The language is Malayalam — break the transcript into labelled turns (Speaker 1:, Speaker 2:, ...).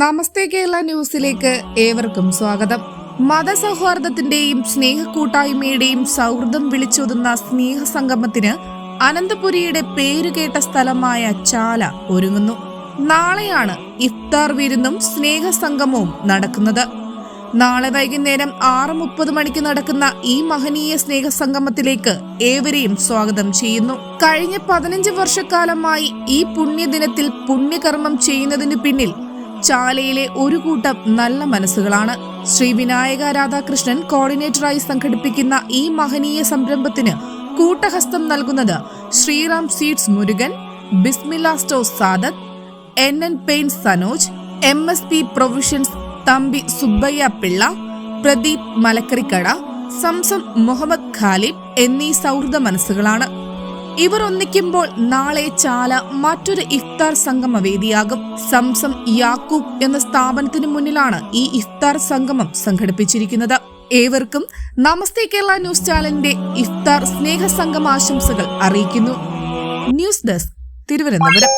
Speaker 1: നമസ്തേ കേരള ന്യൂസിലേക്ക് ഏവർക്കും സ്വാഗതം. മതസൗഹാർദ്ദത്തിന്റെയും സ്നേഹക്കൂട്ടായ്മയുടെയും സൗഹൃദം വിളിച്ചൊതുന്ന സ്നേഹ സംഗമത്തിന് അനന്തപുരിയുടെ പേരുകേട്ട സ്ഥലമായ ചാല ഒരുങ്ങുന്നു. നാളെയാണ് ഇഫ്താർ വിരുന്നും സ്നേഹ സംഗമവും നടക്കുന്നത്. നാളെ വൈകുന്നേരം ആറ് മുപ്പത് മണിക്ക് നടക്കുന്ന ഈ മഹനീയ സ്നേഹ സംഗമത്തിലേക്ക് ഏവരെയും സ്വാഗതം ചെയ്യുന്നു. കഴിഞ്ഞ പതിനഞ്ച് വർഷക്കാലമായി ഈ പുണ്യദിനത്തിൽ പുണ്യകർമ്മം ചെയ്യുന്നതിന് പിന്നിൽ ചാലയിലെ ഒരു കൂട്ടം നല്ല മനസ്സുകളാണ്. ശ്രീ വിനായക രാധാകൃഷ്ണൻ കോർഡിനേറ്ററായി സംഘടിപ്പിക്കുന്ന ഈ മഹനീയ സംരംഭത്തിന് കൂട്ടഹസ്തം നൽകുന്നത് Sriram seeds Murugan Bismila store Sadath N N pain Sanoj M S P provisions Thampi Subbaiah Pillai Pradeep മലക്കറിക്കട Zamzam Muhammad Khalib എന്നീ സൗഹൃദ മനസ്സുകളാണ്. ഇവർ ഒന്നിക്കുമ്പോൾ നാളെ ചാല മറ്റൊരു ഇഫ്താർ സംഗമ വേദിയാകും. സംസം യാക്കൂബ് എന്ന സ്ഥാപനത്തിന് മുന്നിലാണ് ഈ ഇഫ്താർ സംഗമം സംഘടിപ്പിച്ചിരിക്കുന്നത്. ഏവർക്കും നമസ്തേ കേരള ന്യൂസ് ചാനലിന്റെ ഇഫ്താർ സ്നേഹ സംഗമ ആശംസകൾ അറിയിക്കുന്നു. News desk Thiruvananthapuram.